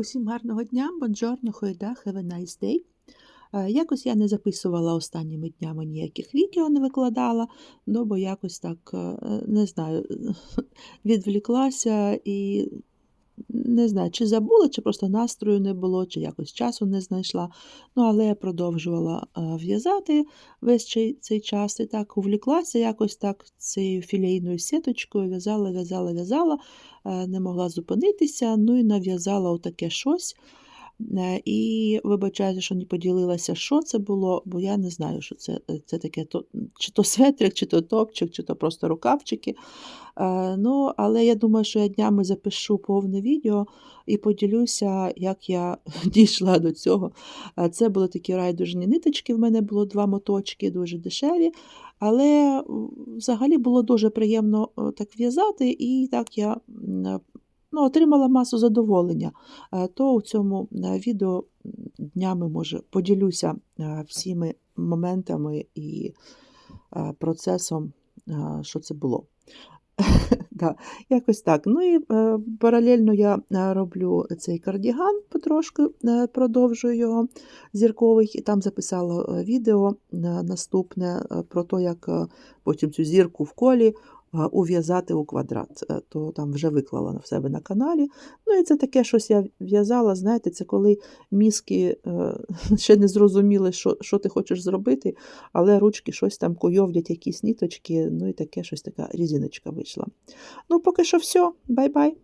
Усім гарного дня, бонджорно, хойда, have a nice day. Е, Якось я не записувала останніми днями ніяких відео, не викладала, ну бо якось так, е, не знаю, відвліклася і не знаю, чи забула, чи просто настрою не було, чи якось часу не знайшла. Ну, але я продовжувала е, в'язати весь цей, час і так увліклася якось так цією філейною сіточкою, в'язала, в'язала, в'язала, е, не могла зупинитися, ну і нав'язала отаке щось. Е, І вибачайте, що не поділилася, що це було, бо я не знаю, що це, е, це таке, то, чи то светрик, чи то топчик, чи то просто рукавчики. Е, Ну, але я думаю, що я днями запишу повне відео і поділюся, як я дійшла до цього. Це були такі райдужні ниточки, в мене було два моточки, дуже дешеві. Але взагалі було дуже приємно так в'язати, і так я ну, отримала масу задоволення. Е, То у цьому е, відео днями може поділюся е, всіми моментами і процесом, що це було. Да, якось так. Ну і паралельно я роблю цей кардіган, потрошки продовжую його зірковий, і там записала відео наступне про те, як потім цю зірку в колі ув'язати у квадрат. Е, То там вже виклала в себе на каналі. Ну і це таке щось я в'язала, знаєте, це коли мізки е, ще не зрозуміли, що, що ти хочеш зробити, але ручки щось там куйовлять, якісь ніточки, ну і таке щось така різиночка вийшла. Ну, поки що все. Бай-бай.